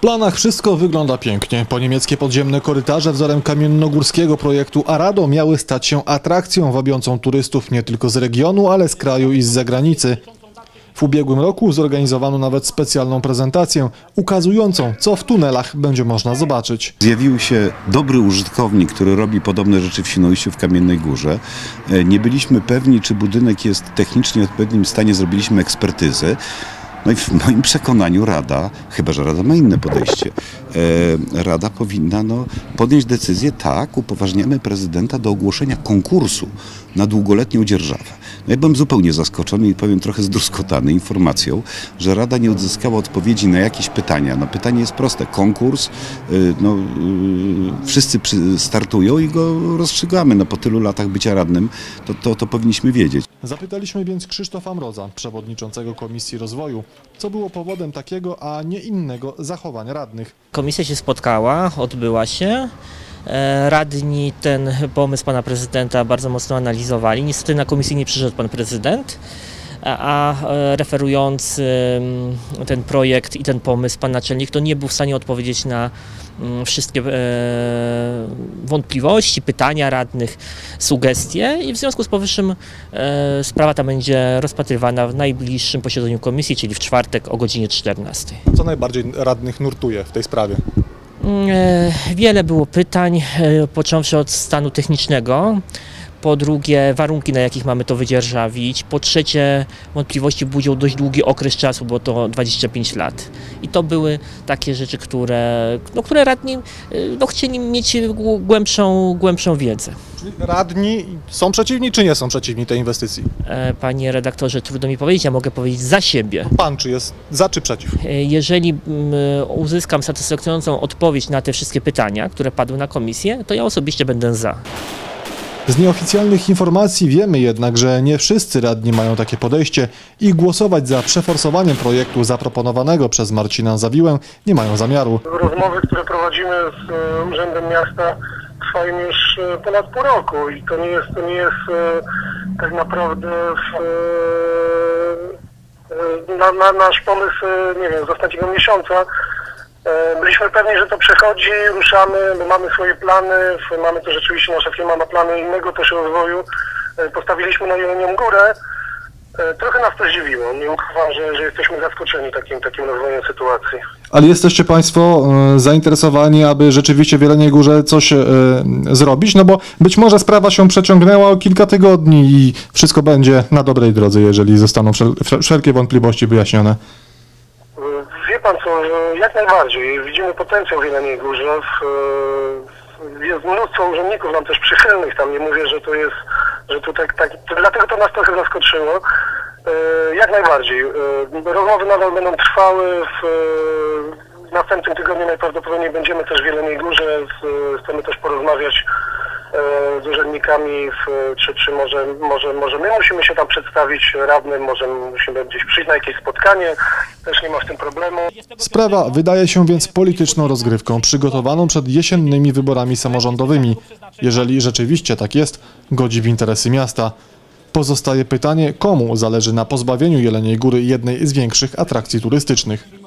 planach wszystko wygląda pięknie. Po niemieckie podziemne korytarze wzorem kamiennogórskiego projektu Arado miały stać się atrakcją wabiącą turystów nie tylko z regionu, ale z kraju i z zagranicy. W ubiegłym roku zorganizowano nawet specjalną prezentację ukazującą, co w tunelach będzie można zobaczyć. Zjawił się dobry użytkownik, który robi podobne rzeczy w Świnoujściu w Kamiennej Górze. E, Nie byliśmy pewni, czy budynek jest technicznie w odpowiednim stanie, zrobiliśmy ekspertyzę. No i w moim przekonaniu Rada, chyba że Rada ma inne podejście, e, Rada powinna no, podjąć decyzję, tak, upoważniamy prezydenta do ogłoszenia konkursu na długoletnią dzierżawę. No ja byłem zupełnie zaskoczony i powiem trochę zdruskotany informacją, że Rada nie uzyskała odpowiedzi na jakieś pytania. No pytanie jest proste, konkurs, y, no, y, wszyscy startują i go rozstrzygamy. No po tylu latach bycia radnym, to, to, to powinniśmy wiedzieć. Zapytaliśmy więc Krzysztofa Mroza, przewodniczącego Komisji Rozwoju, co było powodem takiego, a nie innego zachowania radnych. Komisja się spotkała, odbyła się. E, Radni ten pomysł pana prezydenta bardzo mocno analizowali. Niestety na komisji nie przyszedł pan prezydent, a, a e, referując em, ten projekt i ten pomysł pan naczelnik to nie był w stanie odpowiedzieć na mm, wszystkie e, wątpliwości, pytania radnych, sugestie i w związku z powyższym e, sprawa ta będzie rozpatrywana w najbliższym posiedzeniu komisji, czyli w czwartek o godzinie 14. Co najbardziej radnych nurtuje w tej sprawie? E, Wiele było pytań, począwszy od stanu technicznego. Po drugie, warunki, na jakich mamy to wydzierżawić. Po trzecie, wątpliwości budził dość długi okres czasu, bo to 25 lat. I to były takie rzeczy, które, no, które radni no, chcieli mieć głę- głębszą, głębszą wiedzę. Czyli radni są przeciwni czy nie są przeciwni tej inwestycji? E, Panie redaktorze, trudno mi powiedzieć, ja mogę powiedzieć za siebie. Pan czy jest za czy przeciw? E, Jeżeli mm, uzyskam satysfakcjonującą odpowiedź na te wszystkie pytania, które padły na komisję, to ja osobiście będę za. Z nieoficjalnych informacji wiemy jednak, że nie wszyscy radni mają takie podejście i głosować za przeforsowaniem projektu zaproponowanego przez Marcina Zawiłę nie mają zamiaru. Rozmowy, które prowadzimy z e, Urzędem Miasta trwają już e, ponad pół roku i to nie jest, to nie jest e, tak naprawdę w, na, na nasz pomysł, nie wiem, z ostatniego miesiąca. E, Byliśmy pewni, że to przechodzi, ruszamy, my mamy swoje plany, mamy to rzeczywiście, nasza firma ma plany innego też rozwoju. E, Postawiliśmy na Jelenią Górę. E, Trochę nas to zdziwiło. Nie ukrywam, że, że jesteśmy zaskoczeni takim, takim rozwojem sytuacji. Ale jesteście Państwo zainteresowani, aby rzeczywiście w Jeleniej Górze coś zrobić? No bo być może sprawa się przeciągnęła o kilka tygodni i wszystko będzie na dobrej drodze, jeżeli zostaną wszel wszel- wszelkie wątpliwości wyjaśnione. Pan co, że jak najbardziej. Widzimy potencjał w Jeleniej Górze. Jest mnóstwo urzędników nam też przychylnych. Tam nie mówię, że to jest, że to tak, tak to, dlatego to nas trochę zaskoczyło. E, Jak najbardziej. E, Rozmowy nadal będą trwały. W, w następnym tygodniu najprawdopodobniej będziemy też w Jeleniej Górze. Chcemy też porozmawiać z urzędnikami, w, czy, czy może, może, może my musimy się tam przedstawić radnym, może musimy gdzieś przyjść na jakieś spotkanie, też nie ma w tym problemu. Sprawa wydaje się więc polityczną rozgrywką przygotowaną przed jesiennymi wyborami samorządowymi. Jeżeli rzeczywiście tak jest, godzi w interesy miasta. Pozostaje pytanie, komu zależy na pozbawieniu Jeleniej Góry jednej z większych atrakcji turystycznych.